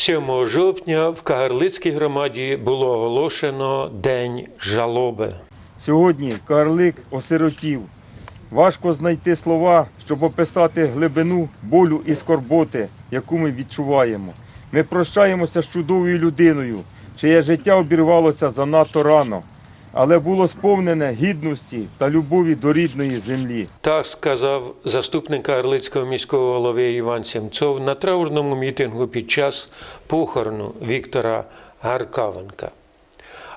7 жовтня в Кагарлицькій громаді було оголошено День жалоби. Сьогодні Кагарлик осиротів. Важко знайти слова, щоб описати глибину болю і скорботи, яку ми відчуваємо. Ми прощаємося з чудовою людиною, чиє життя обірвалося занадто рано, але було сповнене гідності та любові до рідної землі. Так сказав заступник Кагарлицького міського голови Іван Сімцов на траурному мітингу під час похорону Віктора Гаркавенка.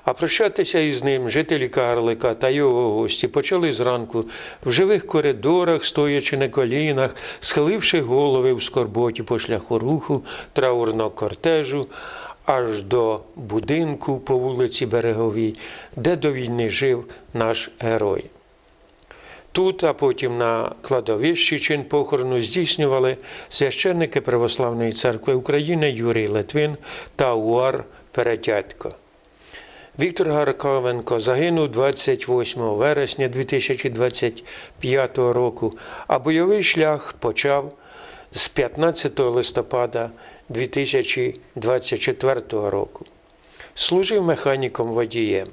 А прощатися із ним жителі Карлика та його гості почали зранку в живих коридорах, стоячи на колінах, схиливши голови в скорботі по шляху руху траурного кортежу, аж до будинку по вулиці Береговій, де до війни жив наш герой. Тут, а потім на кладовищі чин похорону здійснювали священники Православної церкви України Юрій Литвин та Уар Перетятько. Віктор Гарковенко загинув 28 вересня 2025 року, а бойовий шлях почав з 15 листопада 2024 року. Служив механіком водієм.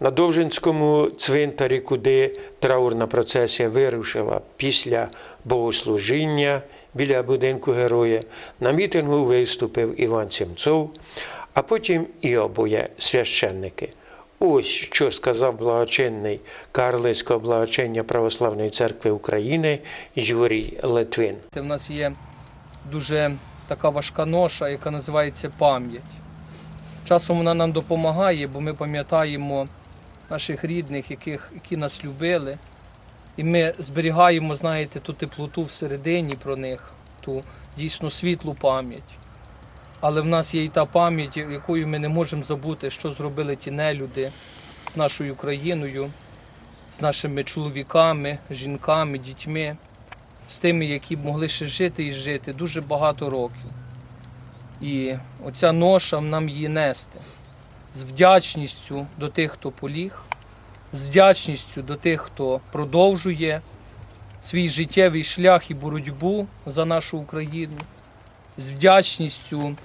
На Довжинському цвинтарі, куди траурна процесія вирушила після богослужіння біля будинку героя, на мітингу виступив Іван Сімцов, а потім і обоє священники. Ось що сказав благочинний Карлицького благочиння Православної церкви України Юрій Литвин. У нас є дуже така важка ноша, яка називається пам'ять. Часом вона нам допомагає, бо ми пам'ятаємо наших рідних, яких, які нас любили. І ми зберігаємо, знаєте, ту теплоту всередині про них, ту дійсно світлу пам'ять. Але в нас є і та пам'ять, якою ми не можемо забути, що зробили ті нелюди з нашою країною, з нашими чоловіками, жінками, дітьми з тими, які могли ще жити і жити дуже багато років. І оця ноша нам її нести з вдячністю до тих, хто поліг, з вдячністю до тих, хто продовжує свій життєвий шлях і боротьбу за нашу Україну, з вдячністю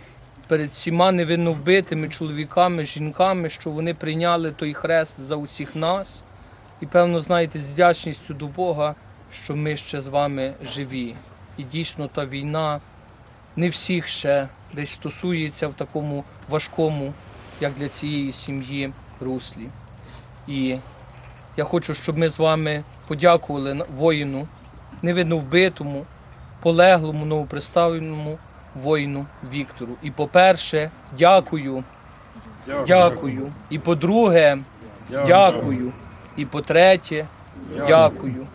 перед всіма невинновбитими чоловіками, жінками, що вони прийняли той хрест за усіх нас. І, певно, знаєте, з вдячністю до Бога, що ми ще з вами живі. І дійсно та війна не всіх ще десь стосується в такому важкому, як для цієї сім'ї, руслі. І я хочу, щоб ми з вами подякували воїну, невинно вбитому, полеглому, новоприставленому воїну Віктору. І по-перше, дякую, дякую. І по-друге, дякую. І по-третє, дякую.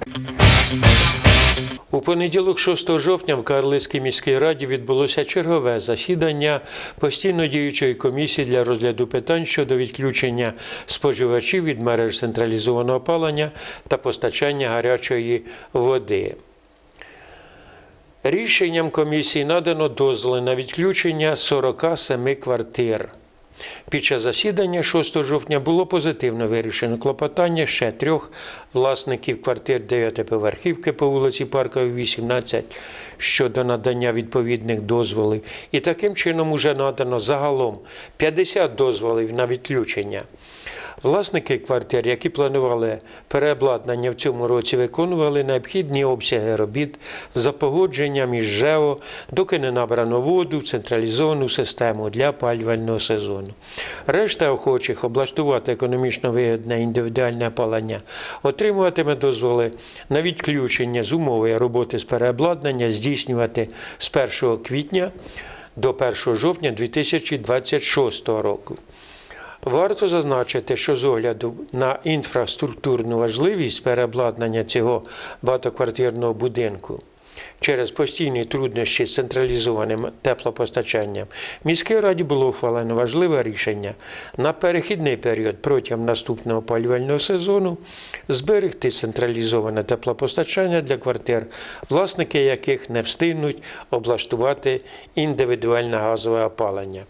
У понеділок, 6 жовтня, в Карлицькій міській раді відбулося чергове засідання постійно діючої комісії для розгляду питань щодо відключення споживачів від мереж централізованого опалення та постачання гарячої води. Рішенням комісії надано дозволи на відключення 47 квартир. Під час засідання 6 жовтня було позитивно вирішено клопотання ще трьох власників квартир 9-поверхівки по вулиці Парковій, 18 щодо надання відповідних дозволів. І таким чином уже надано загалом 50 дозволів на відключення. Власники квартир, які планували переобладнання в цьому році, виконували необхідні обсяги робіт за погодженням із ЖЕО, доки не набрано воду в централізовану систему для опалювального сезону. Решта охочих облаштувати економічно вигідне індивідуальне опалення отримуватиме дозволи на відключення з умови роботи з переобладнання здійснювати з 1 квітня до 1 жовтня 2026 року. Варто зазначити, що з огляду на інфраструктурну важливість переобладнання цього багатоквартирного будинку через постійні труднощі з централізованим теплопостачанням, міській раді було ухвалено важливе рішення на перехідний період протягом наступного опалювального сезону зберегти централізоване теплопостачання для квартир, власники яких не встигнуть облаштувати індивідуальне газове опалення.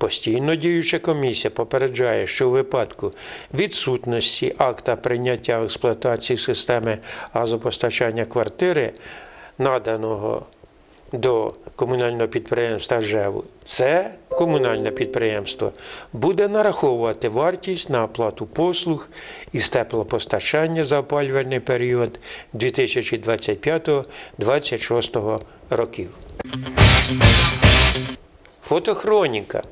Постійно діюча комісія попереджає, що у випадку відсутності акта прийняття в експлуатації системи газопостачання квартири, наданого до комунального підприємства ЖЕВу, це комунальне підприємство буде нараховувати вартість на оплату послуг із теплопостачання за опалювальний період 2025-2026 років. Фотохроніка.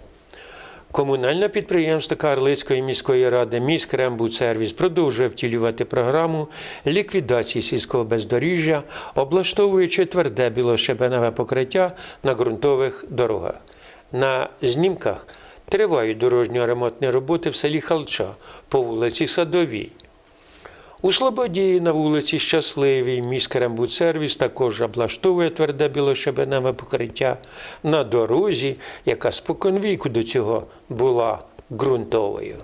Комунальне підприємство Карлицької міської ради «Міськрембудсервіс» продовжує втілювати програму ліквідації сільського бездоріжжя, облаштовуючи тверде білошебенове покриття на ґрунтових дорогах. На знімках тривають дорожньо-ремонтні роботи в селі Халча по вулиці Садовій. У Слободі на вулиці Щасливій міськрембудсервіс також облаштовує тверде білошебеневе покриття на дорозі, яка споконвіку до цього була ґрунтовою.